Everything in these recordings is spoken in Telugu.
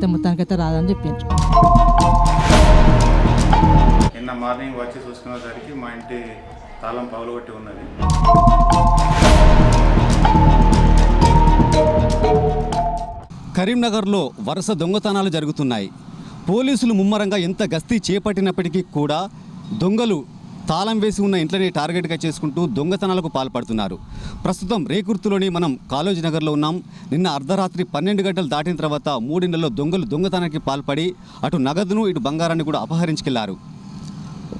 అయితే మొత్తానికైతే రాదని చెప్పిండ్రు. నిన్న మార్నింగ్ వచ్చి చూసుకునేసరికి మా ఇంటి తాళం పగలగొట్టి ఉన్నది. కరీంనగర్లో వరుస దొంగతనాలు జరుగుతున్నాయి. పోలీసులు ముమ్మరంగా ఎంత గస్తీ చేపట్టినప్పటికీ కూడా దొంగలు తాళం వేసి ఉన్న ఇంట్లోనే టార్గెట్గా చేసుకుంటూ దొంగతనాలకు పాల్పడుతున్నారు. ప్రస్తుతం రేకుర్తులోని మనం కాలేజ్ నగర్లో ఉన్నాం. నిన్న అర్ధరాత్రి పన్నెండు గంటలు దాటిన తర్వాత మూడింళ్ళలో దొంగలు దొంగతనానికి పాల్పడి అటు నగదును ఇటు బంగారాన్ని కూడా అపహరించుకెళ్ళారు.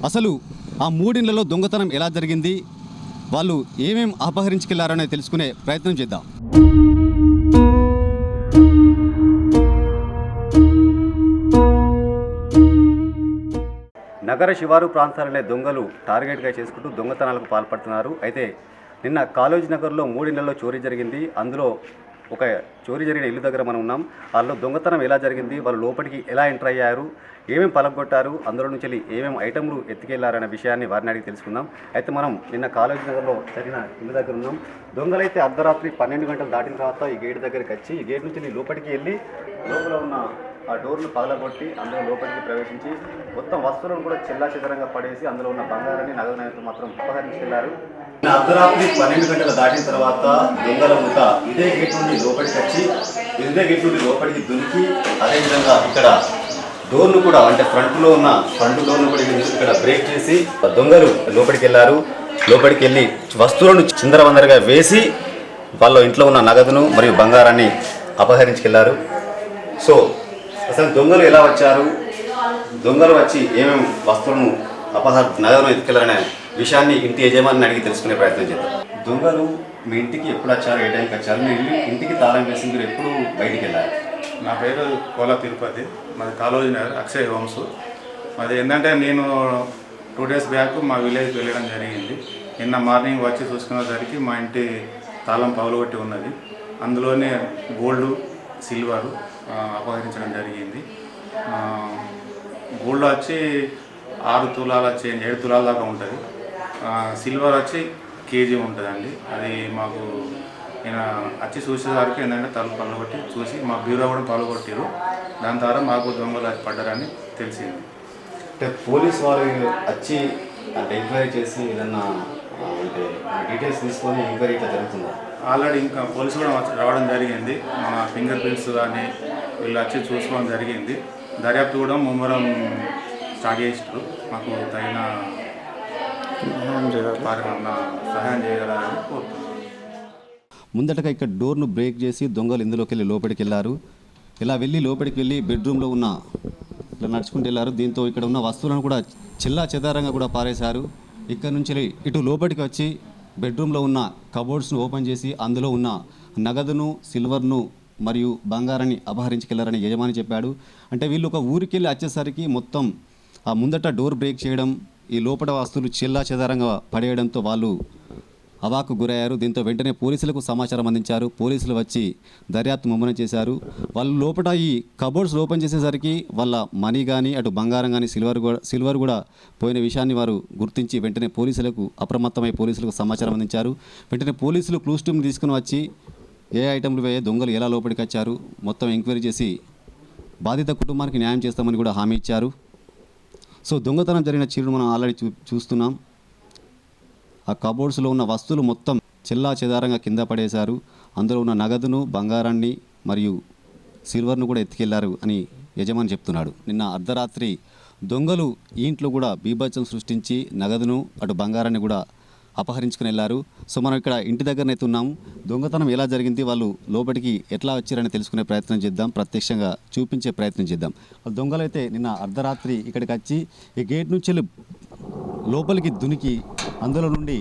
అసలు ఆ మూడింళ్ళలో దొంగతనం ఎలా జరిగింది? వాళ్ళు ఏమేమి అపహరించుకెళ్ళారనే తెలుసుకునే ప్రయత్నం చేద్దాం. నగర శివారు ప్రాంతాలనే దొంగలు టార్గెట్గా చేసుకుంటూ దొంగతనాలకు పాల్పడుతున్నారు. అయితే నిన్న కాలేజ్ నగర్లో మూడిళ్ళలో చోరీ జరిగింది. అందులో ఒక చోరీ జరిగిన ఇల్లు దగ్గర మనం ఉన్నాం. వాళ్ళు దొంగతనం ఎలా జరిగింది? వాళ్ళు లోపలికి ఎలా ఎంటర్ అయ్యారు? ఏమేమి పలగొట్టారు? అందులో నుంచి వెళ్ళి ఏమేమి ఐటమ్లు ఎత్తుకెళ్ళారనే విషయాన్ని వారిని అడిగి తెలుసుకుందాం. అయితే మనం నిన్న కాలేజీ నగర్లో జరిగిన ఇల్లు దగ్గర ఉన్నాం. దొంగలైతే అర్ధరాత్రి పన్నెండు గంటలు దాటిన తర్వాత ఈ గేట్ దగ్గరికి వచ్చి ఈ గేట్ నుంచి లోపలికి వెళ్ళి లోపల ఉన్న ఆ డోర్లు పగలగొట్టి అందులో లోపలికి ప్రవేశించి మొత్తం వస్తువులను కూడా చెల్లా చెదరంగా పడేసి అందులో ఉన్న బంగారాన్ని నగదు నాయకులు మాత్రం అపహరించుకెళ్ళారు అర్ధరాత్రి పన్నెండు గంటలు దాటిన తర్వాత దొంగల ముఠ ఇదే గేట్ నుండి లోపలికి వచ్చి ఇదే గేట్ నుండి లోపలికి దునికి అదేవిధంగా ఇక్కడ డోర్ను కూడా అంటే ఫ్రంట్లో ఉన్న ఫ్రంట్ డోర్ను కూడా ఇక్కడ బ్రేక్ చేసి దొంగలు లోపలికి వెళ్ళారు. లోపలికి వెళ్ళి వస్తువులను చిందరవందరగా వేసి వాళ్ళ ఇంట్లో ఉన్న నగదును మరియు బంగారాన్ని అపహరించుకెళ్ళారు సో అసలు దొంగలు ఎలా వచ్చారు? దొంగలు వచ్చి ఏమేమి వస్తువులను అపహర నగరం ఎత్తుకెళ్ళారనే విషయాన్ని ఇంటి యజమాని అడిగి తెలుసుకునే ప్రయత్నం చేద్దాం. దొంగలు మీ ఇంటికి ఎప్పుడు వచ్చారు? ఏ టైంకి వచ్చారు? మీ ఇల్లు ఇంటికి తాళం వేసి మీరు ఎప్పుడు బయటికి వెళ్ళారు? నా పేరు కోలా తిరుపతి. మాది కాలోజీ నగర్ అక్షయ్ హోమ్స్. అది ఏంటంటే నేను టూ డేస్ బ్యాక్ మా విలేజ్కి వెళ్ళడం జరిగింది. నిన్న మార్నింగ్ వచ్చి చూసుకునేసరికి మా ఇంటి తాళం పగలగొట్టి ఉన్నది. అందులోనే గోల్డ్ సిల్వర్ అపహరించడం జరిగింది. గోల్డ్ వచ్చి ఆరు తులాల చేంజ్ ఏడు తులాల దాకా ఉంటుంది. సిల్వర్ వచ్చి కేజీ ఉంటుందండి. అది మాకు నేను వచ్చి చూసేసరికి ఏంటంటే తలుపు పగలగొట్టి చూసి మా బీరో కూడా పగలగొట్టారు దాని ద్వారా మాకు దొంగలు పడ్డారని తెలిసింది. అంటే పోలీస్ వారు వచ్చి అంటే ఎంక్వైరీ చేసి ఏదన్నా అంటే డీటెయిల్స్ తీసుకొని ఎంక్వైరీ ఇట్లా జరుగుతుందా? ఆల్రెడీ ఇంకా పోలీసు కూడా రావడం జరిగింది. మన ఫింగర్ ప్రింట్స్ కానీ వీళ్ళు వచ్చి చూసుకోవడం జరిగింది. దర్యాప్తు కూడా ముమ్మరం స్టార్ట్ చేసినారు. మాకు తగిన సహాయం చేయగలరని కోరుతున్నాను ముందటగా ఇక్కడ డోర్ను బ్రేక్ చేసి దొంగలు ఇందులోకి వెళ్ళి లోపలికి వెళ్ళారు. ఇలా వెళ్ళి లోపలికి వెళ్ళి బెడ్రూమ్లో ఉన్న ఇలా నడుచుకుంటూ వెళ్ళారు. దీంతో ఇక్కడ ఉన్న వస్తువులను కూడా చిల్లా చెదారంగా కూడా పారేశారు. ఇక్కడ నుంచి ఇటు లోపలికి వచ్చి బెడ్రూమ్లో ఉన్న కబోర్డ్స్ను ఓపెన్ చేసి అందులో ఉన్న నగదును సిల్వర్ను మరియు బంగారాన్ని అపహరించుకెళ్ళారని యజమాని చెప్పాడు. అంటే వీళ్ళు ఒక ఊరికి వెళ్ళి వచ్చేసరికి మొత్తం ఆ ముందట డోర్ బ్రేక్ చేయడం ఈ లోపల వస్తువులు చిల్లా చెదారంగా పడేయడంతో వాళ్ళు అవాకు గురయ్యారు. దీంతో వెంటనే పోలీసులకు సమాచారం అందించారు. పోలీసులు వచ్చి దర్యాప్తు ముమ్మనం చేశారు. వాళ్ళు లోపల ఈ కబోర్డ్స్ ఓపెన్ చేసేసరికి వాళ్ళ మనీ కానీ అటు బంగారం కానీ సిల్వర్ కూడా సిల్వర్ కూడా పోయిన విషయాన్ని వారు గుర్తించి వెంటనే పోలీసులకు అప్రమత్తమై పోలీసులకు సమాచారం అందించారు. వెంటనే పోలీసులు క్లూస్ టీమ్ తీసుకుని వచ్చి ఏ ఐటెంలు ఏ దొంగలు ఎలా లోపలికి వచ్చారు మొత్తం ఎంక్వైరీ చేసి బాధిత కుటుంబానికి న్యాయం చేస్తామని కూడా హామీ ఇచ్చారు. సో దొంగతనం జరిగిన చీరును మనం ఆల్రెడీ చూ చూస్తున్నాం. ఆ కబోర్డ్స్లో ఉన్న వస్తువులు మొత్తం చెల్లా చెదారంగా కింద పడేశారు. అందులో ఉన్న నగదును బంగారాన్ని మరియు సిల్వర్ను కూడా ఎత్తుకెళ్ళారు అని యజమాని చెప్తున్నాడు. నిన్న అర్ధరాత్రి దొంగలు ఈ ఇంట్లో కూడా బీభత్సం సృష్టించి నగదును అటు బంగారాన్ని కూడా అపహరించుకుని వెళ్ళారు. సో మనం ఇక్కడ ఇంటి దగ్గరనైతే ఉన్నాము దొంగతనం ఎలా జరిగింది వాళ్ళు లోపలికి ఎట్లా వచ్చారని తెలుసుకునే ప్రయత్నం చేద్దాం. ప్రత్యక్షంగా చూపించే ప్రయత్నం చేద్దాం. వాళ్ళు దొంగలైతే నిన్న అర్ధరాత్రి ఇక్కడికి వచ్చి ఈ గేట్ నుంచి వెళ్ళి లోపలికి దునికి అందులో నుండి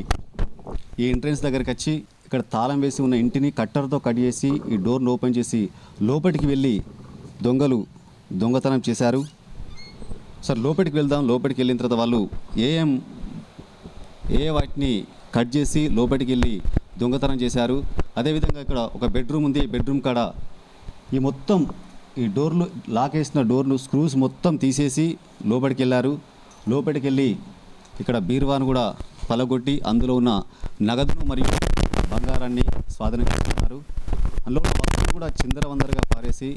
ఈ ఎంట్రెన్స్ దగ్గరికి వచ్చి ఇక్కడ తాళం వేసి ఉన్న ఇంటిని కట్టర్తో కట్ చేసి ఈ డోర్ను ఓపెన్ చేసి లోపలికి వెళ్ళి దొంగలు దొంగతనం చేశారు. సార్ లోపలికి వెళ్దాం. లోపలికి వెళ్ళిన తర్వాత వాళ్ళు ఏఎం ఏ వాటిని కట్ చేసి లోపలికి వెళ్ళి దొంగతనం చేశారు. అదేవిధంగా ఇక్కడ ఒక బెడ్రూమ్ ఉంది. బెడ్రూమ్ కాడ ఈ మొత్తం ఈ డోర్లు లాక్ వేసిన డోర్లు స్క్రూస్ మొత్తం తీసేసి లోపలికి వెళ్ళారు. లోపలికి వెళ్ళి ఇక్కడ బీర్వాను కూడా పలగొట్టి అందులో ఉన్న నగదును మరియు బంగారాన్ని స్వాధీనం చేసుకున్నారు. అందులో ఉన్న వస్తువులు కూడా చిందరవందరగా పారేసి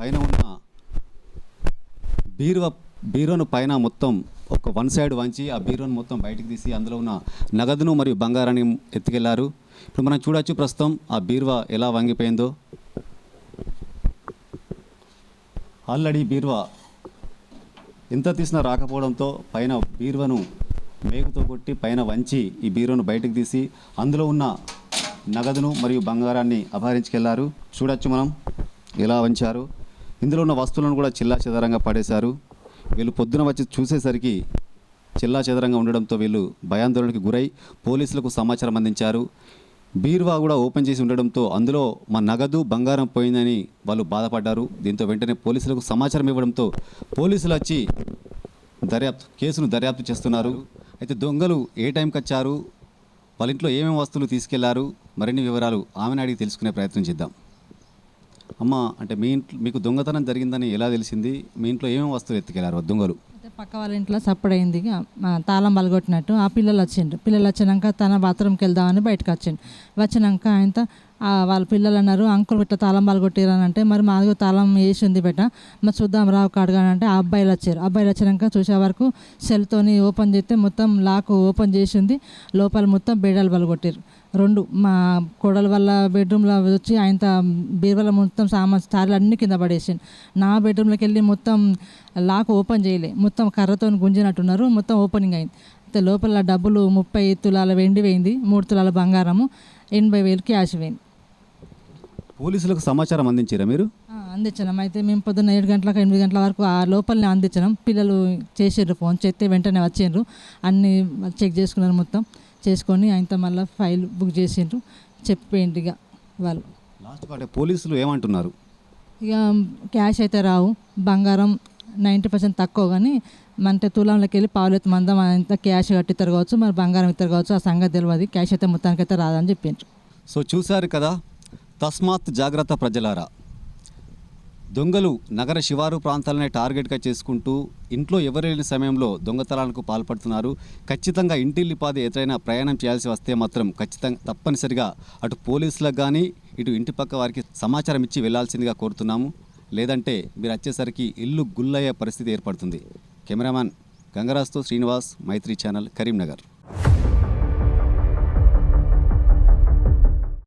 పైన ఉన్న బీరువా బీరోను పైన మొత్తం ఒక వన్ సైడ్ వంచి ఆ బీరోను మొత్తం బయటికి తీసి అందులో ఉన్న నగదును మరియు బంగారాన్ని ఎత్తుకెళ్ళారు. ఇప్పుడు మనం చూడొచ్చు ప్రస్తుతం ఆ బీరువా ఎలా వంగిపోయిందో. ఆల్రెడీ బీరువా ఎంత తీసినా రాకపోవడంతో పైన బీరువను మేకుతో కొట్టి పైన వంచి ఈ బీరోను బయటకు తీసి అందులో ఉన్న నగదును మరియు బంగారాన్ని అపహరించుకెళ్ళారు. చూడొచ్చు మనం ఎలా వంచారు. ఇందులో ఉన్న వస్తువులను కూడా చిల్లా చెదరంగా పడేశారు. వీళ్ళు పొద్దున వచ్చి చూసేసరికి చిల్లా చెదరంగా ఉండడంతో వీళ్ళు భయాందోళనకి గురై పోలీసులకు సమాచారం అందించారు. బీరువా కూడా ఓపెన్ చేసి ఉండడంతో అందులో మా నగదు బంగారం పోయిందని వాళ్ళు బాధపడ్డారు. దీంతో వెంటనే పోలీసులకు సమాచారం ఇవ్వడంతో పోలీసులు వచ్చి దర్యాప్తు కేసును దర్యాప్తు చేస్తున్నారు. అయితే దొంగలు ఏ టైంకి వచ్చారు? వాళ్ళ ఇంట్లో ఏమేమి వస్తువులు తీసుకెళ్ళారు? మరిన్ని వివరాలు ఆమెను అడిగి తెలుసుకునే ప్రయత్నం చేద్దాం. అమ్మ అంటే మీ ఇంట్లో మీకు దొంగతనం జరిగిందని ఎలా తెలిసింది? మీ ఇంట్లో ఏమేమి వస్తువులు ఎత్తుకెళ్ళారు దొంగలు? పక్క వాళ్ళ ఇంట్లో సప్పుడైంది. తాళం పలగొట్టినట్టు ఆ పిల్లలు వచ్చిండ్రు. పిల్లలు వచ్చినాక తన బాత్రూమ్కి వెళ్దామని బయటకు వచ్చిండు వచ్చినాక ఆయన వాళ్ళ పిల్లలు అన్నారు అంకుల్ బిట్ట తాళం పలగొట్టిరని అంటే మరి మాది తాళం వేసి ఉంది మరి చూద్దాం రావు కాడుగానంటే ఆ అబ్బాయిలు వచ్చారు. అబ్బాయిలు వచ్చినాక చూసే వరకు సెల్తోని ఓపెన్ చేస్తే మొత్తం లాక్ ఓపెన్ చేసి ఉంది లోపల మొత్తం బీడాలు బలు కొట్టారు రెండు మా కోడల వల్ల బెడ్రూమ్లో వచ్చి ఆయన బీరువాల మొత్తం సామాన్ స్టార్లు అన్ని కింద పడేసిండు. నా బెడ్రూమ్లోకి వెళ్ళి మొత్తం లాక్ ఓపెన్ చేయలే. మొత్తం కర్రతో గుంజినట్టున్నారు. మొత్తం ఓపెనింగ్ అయింది. అయితే లోపల డబ్బులు ముప్పై తులాల వెండి వేయింది మూడు తులాల బంగారము ఎనభై వేలు క్యాష్ పోయింది. పోలీసులకు సమాచారం అందించారా మీరు? ఆ, అందించినాం. అయితే మేము పొద్దున్న ఏడు గంటలకు ఎనిమిది గంటల వరకు ఆ లోపలనే అందించినాం. పిల్లలు చేసారు ఫోన్ చేస్తే వెంటనే వచ్చిండ్రు అన్ని చెక్ చేసుకున్నారు మొత్తం. చేసుకొని ఆయనతో మళ్ళీ ఫైల్ బుక్ చేసిండ్రు. చెప్పేయండి ఇక వాళ్ళు. లాస్ట్ అంటే పోలీసులు ఏమంటున్నారు? ఇక క్యాష్ అయితే రావు. బంగారం నైంటీ పర్సెంట్ తక్కువ కానీ అంటే తులంలోకి వెళ్ళి పావులెత్తు మందం అంత క్యాష్ కట్టిస్తారు కావచ్చు మరి బంగారం ఇస్తారు కావచ్చు ఆ సంగతి తెలియదు క్యాష్ అయితే మొత్తానికైతే రాదని చెప్పిండ్రు. సో చూశారు కదా తస్మాత్ జాగ్రత్త ప్రజలారా. దొంగలు నగర శివారు ప్రాంతాలనే టార్గెట్గా చేసుకుంటూ ఇంట్లో ఎవరు లేని సమయంలో దొంగతనాలకు పాల్పడుతున్నారు. ఖచ్చితంగా ఇంటిల్లిపాది ఎదురైనా ప్రయాణం చేయాల్సి వస్తే మాత్రం ఖచ్చితంగా తప్పనిసరిగా అటు పోలీసులకు కానీ ఇటు ఇంటి పక్క వారికి సమాచారం ఇచ్చి వెళ్ళాల్సిందిగా కోరుతున్నాము. లేదంటే మీరు వచ్చేసరికి ఇల్లు గుల్లయ్యే పరిస్థితి ఏర్పడుతుంది. కెమెరామ్యాన్ గంగరాజ్తో శ్రీనివాస్ మైత్రి ఛానల్ కరీంనగర్.